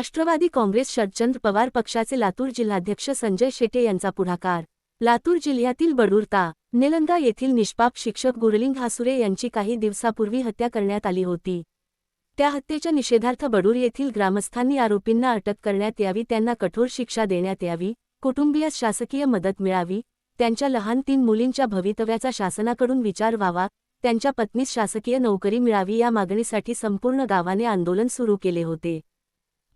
राष्ट्रवादी काँग्रेस शरदचंद्र पवार पक्षाचे लातूर जिल्हाध्यक्ष संजय शेटे यांचा पुढाकार. लातूर जिल्ह्यातील बडूरता निलंगा येथील निष्पाप शिक्षक गुरलिंग हासुरे यांची काही दिवसापूर्वी हत्या करण्यात आली होती. त्या हत्येच्या निषेधार्थ बडूर येथील ग्रामस्थांनी आरोपींना अटक करण्यात यावी त्यांना कठोर शिक्षा देण्यात यावी कुटुंबीयास शासकीय मदत मिळावी त्यांच्या लहान तीन मुलींच्या भवितव्याचा शासनाकडून विचार व्हावा त्यांच्या पत्नीस शासकीय नोकरी मिळावी या मागणीसाठी संपूर्ण गावाने आंदोलन सुरू केले होते.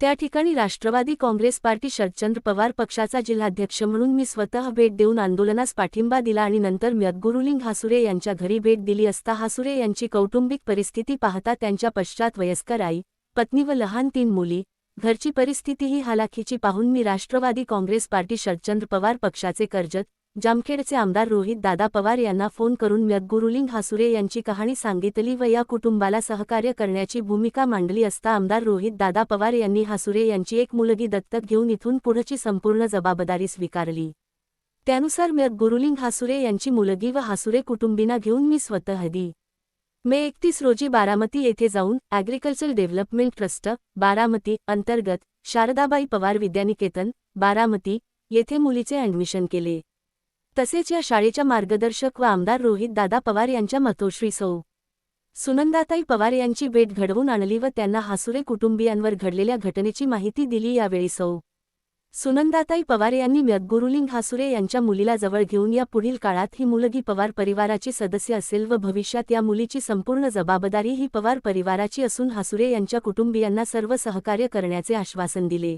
त्या ठिकाणी राष्ट्रवादी काँग्रेस पार्टी शरदचंद्र पवार पक्षाचा जिल्हाध्यक्ष म्हणून मी स्वतः भेट देऊन आंदोलनास पाठिंबा दिला आणि नंतर म्यदगुरुलिंग हासुरे यांच्या घरी भेट दिली असता हासुरे यांची कौटुंबिक परिस्थिती पाहता त्यांच्या पश्चात वयस्कर आई पत्नी व लहान तीन मुली घरची परिस्थितीही हालाखीची पाहून मी राष्ट्रवादी काँग्रेस पार्टी शरदचंद्र पवार पक्षाचे कर्जत जामखेडचे आमदार रोहित दादा पवार यांना फोन करून म्यद्गुरुलिंग हासुरे यांची कहाणी सांगितली व या कुटुंबाला सहकार्य करण्याची भूमिका मांडली असता आमदार रोहित दादा पवार यांनी हासुरे यांची एक मुलगी दत्तक घेऊन इथून पुढची संपूर्ण जबाबदारी स्वीकारली. त्यानुसार म्यद्गुरुलिंग हासुरे यांची मुलगी व हासुरे कुटुंबीना घेऊन मी स्वतः हदी. मे एकतीस रोजी बारामती येथे जाऊन ॲग्रिकल्चर डेव्हलपमेंट ट्रस्ट बारामती अंतर्गत शारदाबाई पवार विद्यानिकेतन बारामती येथे मुलीचे ॲडमिशन केले. तसेच या शाळेच्या मार्गदर्शक व आमदार रोहित दादा पवार यांच्या मतोश्री सौ. सुनंदाताई पवार यांची भेट घडवून आणली व त्यांना हासुरे कुटुंबियांवर घडलेल्या घटनेची माहिती दिली यावेळी सौ. सुनंदाताई पवार यांनी म्यदगुरुलिंग हासुरे यांच्या मुलीला जवळ घेऊन या पुढील काळात ही मुलगी पवार परिवाराची सदस्य असेल व भविष्यात या मुलीची संपूर्ण जबाबदारी ही पवार परिवाराची असून हासुरे यांच्या कुटुंबियांना सर्व सहकार्य करण्याचे आश्वासन दिले.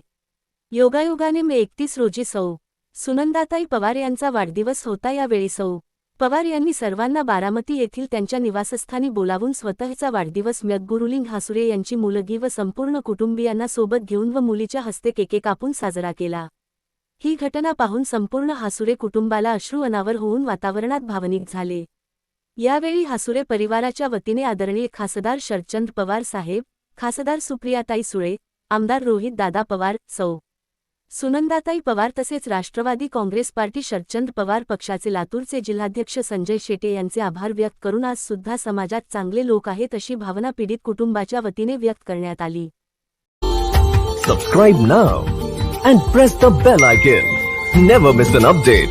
योगायोगाने मे एकतीस रोजी सौ. सुनंदाताई पवार यांचा वाढदिवस होता यावेळी सौ. पवार यांनी सर्वांना बारामती येथील त्यांच्या निवासस्थानी बोलावून स्वतःचा वाढदिवस म्यगगुरुलिंग हासुरे यांची मुलगी व संपूर्ण कुटुंबियांना सोबत घेऊन व मुलीच्या हस्ते केके कापून साजरा केला. ही घटना पाहून संपूर्ण हासुरे कुटुंबाला अश्रू अनावर होऊन वातावरणात भावनिक झाले. यावेळी हासुरे परिवाराच्या वतीने आदरणीय खासदार शरचंद पवार साहेब खासदार सुप्रियाताई सुळे आमदार रोहित दादा पवार सौ. सुनंदाताई पवार तसेच राष्ट्रवादी काँग्रेस पार्टी शरचंद पवार पक्षाचे लातूरचे जिल्हाध्यक्ष संजय शेटे यांचे आभार व्यक्त करून आज सुद्धा समाजात चांगले लोक आहेत अशी भावना पीडित कुटुंबाच्या वतीने व्यक्त करण्यात आली. Subscribe now and press the bell icon never miss an update